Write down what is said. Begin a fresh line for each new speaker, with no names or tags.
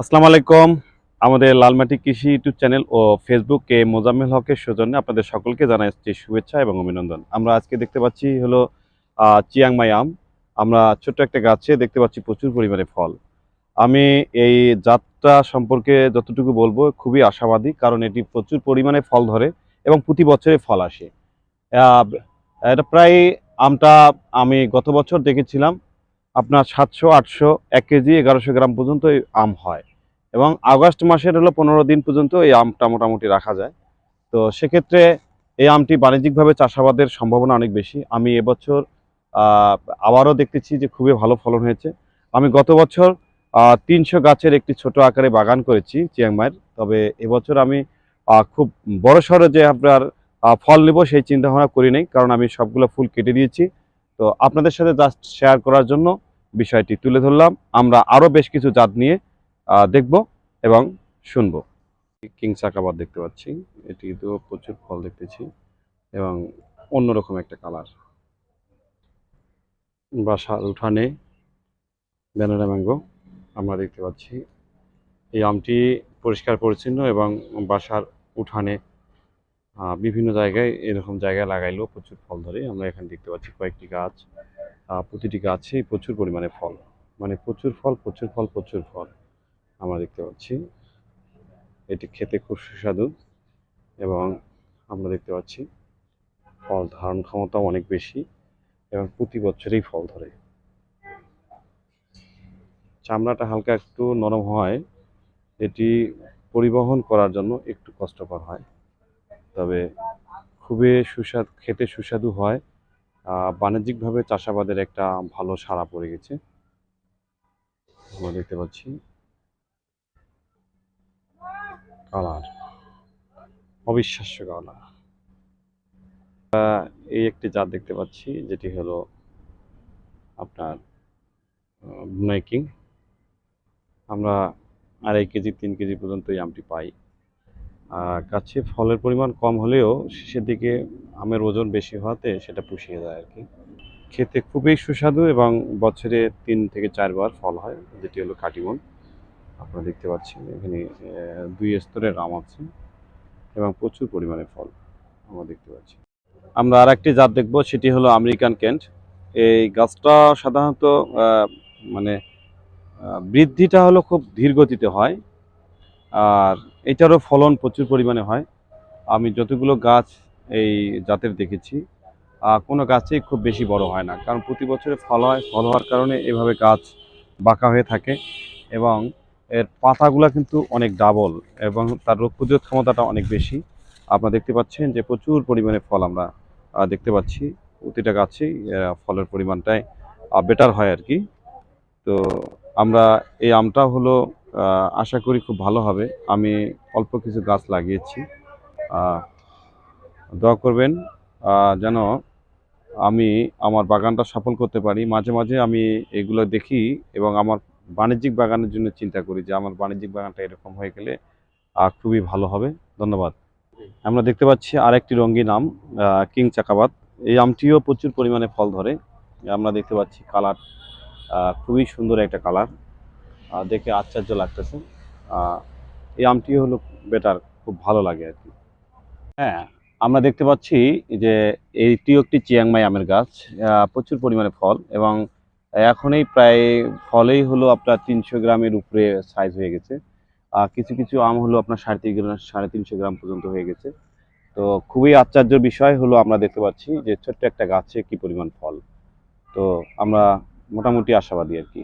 আসসালামু আলাইকুম। আমাদের লালমাটি কৃষি ইউটিউব চ্যানেল ও ফেসবুকে মোজাম্মেল হকের সৌজন্যে আপনাদের সকলকে জানাচ্ছি শুভেচ্ছা এবং অভিনন্দন। আমরা আজকে দেখতে পাচ্ছি হলো চিয়াংমাই আম। আমরা ছোট্ট একটা গাছে দেখতে পাচ্ছি প্রচুর পরিমাণে ফল। আমি এই জাতটা সম্পর্কে যতটুকু বলব, খুবই আশাবাদী, কারণ এটি প্রচুর পরিমাণে ফল ধরে এবং প্রতি বছরে ফল আসে। এটা প্রায় আমটা আমি গত বছর দেখেছিলাম, আপনার সাতশো, আটশো, এক কেজি, এগারোশো গ্রাম পর্যন্ত আম হয়। এবং আগস্ট মাসের হলো পনেরো দিন পর্যন্ত এই আমটা মোটামুটি রাখা যায়। তো সেক্ষেত্রে এই আমটি বাণিজ্যিকভাবে চাষাবাদের সম্ভাবনা অনেক বেশি। আমি এবছর আবারও দেখতেছি যে খুবই ভালো ফলন হয়েছে। আমি গত বছর তিনশো গাছের একটি ছোট আকারে বাগান করেছি চিয়াংমাইয়ের তবে এবছর আমি খুব বড় সড়ো যে আপনার ফল নেব সেই চিন্তা ভাবনা করি নাই, কারণ আমি সবগুলো ফুল কেটে দিয়েছি। তো আপনাদের সাথে জাস্ট শেয়ার করার জন্য বিষয়টি তুলে ধরলাম। আমরা আরও বেশ কিছু জাত নিয়ে দেখব এবং শুনব। কিং চাকাবাদ দেখতে পাচ্ছি। এটি তো প্রচুর ফল দেখতেছি এবং অন্যরকম একটা কালার। বাসার উঠানে ব্যানারা ম্যাঙ্গো আমরা দেখতে পাচ্ছি। এই আমটি পরিষ্কার, পরিচ্ছন্ন এবং বাসার উঠানে বিভিন্ন জায়গায় এরকম জায়গায় লাগাইলেও প্রচুর ফল ধরে। আমরা এখানে দেখতে পাচ্ছি কয়েকটি গাছ। প্রতিটি গাছেই প্রচুর পরিমাণে ফল। মানে প্রচুর ফল প্রচুর ফল প্রচুর ফল। আমরা দেখতে পাচ্ছি। এটি খেতে খুব সুস্বাদু এবং আমরা দেখতে পাচ্ছি ফল ধারণ ক্ষমতাও অনেক বেশি এবং প্রতি বছরেই ফল ধরে। চামড়াটা হালকা একটু নরম হয়, এটি পরিবহন করার জন্য একটু কষ্টকর হয়। তবে খুবই সুস্বাদু, খেতে সুস্বাদু হয়। বাণিজ্যিকভাবে চাষাবাদের একটা ভালো সাড়া পড়ে গেছে। আমরা দেখতে পাচ্ছি কালার অবিশ্বাস্য কালার এই একটি জাত দেখতে পাচ্ছি, যেটি হলো আপনার মেকিং আমরা আড়াই কেজি, তিন কেজি পর্যন্ত এই আমটি পাই। গাছে ফলের পরিমাণ কম হলেও শেষের দিকে আমের ওজন বেশি হওয়াতে সেটা পুষিয়ে যায় আর কি। খেতে খুবই সুস্বাদু এবং বছরে তিন থেকে চারবার ফল হয়, যেটি হলো কাটিমন। আপনারা দেখতে পাচ্ছেন এখানে দুই স্তরের আম আছে এবং প্রচুর পরিমাণে ফল আমরা দেখতে পাচ্ছি। আমরা আর একটি জাত দেখব, সেটি হলো আমেরিকান কেন্ট। এই গাছটা সাধারণত মানে বৃদ্ধিটা হলো খুব ধীর গতিতে হয় আর এটারও ফলন প্রচুর পরিমাণে হয়। আমি যতগুলো গাছ এই জাতের দেখেছি কোনো গাছেই খুব বেশি বড় হয় না, কারণ প্রতি বছরে ফল হয়, ফল হওয়ার কারণে এভাবে গাছ বাঁকা হয়ে থাকে এবং এর পাতাগুলো কিন্তু অনেক ডাবল এবং তার রোগ প্রতিরোধ ক্ষমতাটা অনেক বেশি। আপনারা দেখতে পাচ্ছেন যে প্রচুর পরিমাণে ফল আমরা দেখতে পাচ্ছি। প্রতিটা গাছেই ফলের পরিমাণটাই বেটার হয় আর কি। তো আমরা এই আমটা হলো আশা করি খুব ভালো হবে। আমি অল্প কিছু গাছ লাগিয়েছি। দোয়া করবেন যেন আমি আমার বাগানটা সফল করতে পারি। মাঝে মাঝে আমি এগুলো দেখি এবং আমার বাণিজ্যিক বাগানের জন্য চিন্তা করি যে আমার বাণিজ্যিক বাগানটা এরকম হয়ে গেলে খুবই ভালো হবে। ধন্যবাদ। আমরা দেখতে পাচ্ছি আরেকটি রঙিন আম কিং চাকাবাদ। এই আমটিও প্রচুর পরিমাণে ফল ধরে। আমরা দেখতে পাচ্ছি কালার খুবই সুন্দর একটা কালার। দেখে আশ্চর্য লাগতেছে। এই আমটি হলো বেটার, খুব ভালো লাগে আর কি। হ্যাঁ আমরা দেখতে পাচ্ছি যে এইটিও একটি চিয়াংমাই আমের গাছ। প্রচুর পরিমাণে ফল এবং এখনই প্রায় ফলেই হলো আপনার তিনশো গ্রামের উপরে সাইজ হয়ে গেছে। আর কিছু কিছু আম হলো আপনার সাড়ে তিন গ্রাম, সাড়ে তিনশো গ্রাম পর্যন্ত হয়ে গেছে। তো খুবই আশ্চর্য বিষয় হলো আমরা দেখতে পাচ্ছি যে ছোট্ট একটা গাছে কি পরিমাণ ফল। তো আমরা মোটামুটি আশাবাদী আর কি।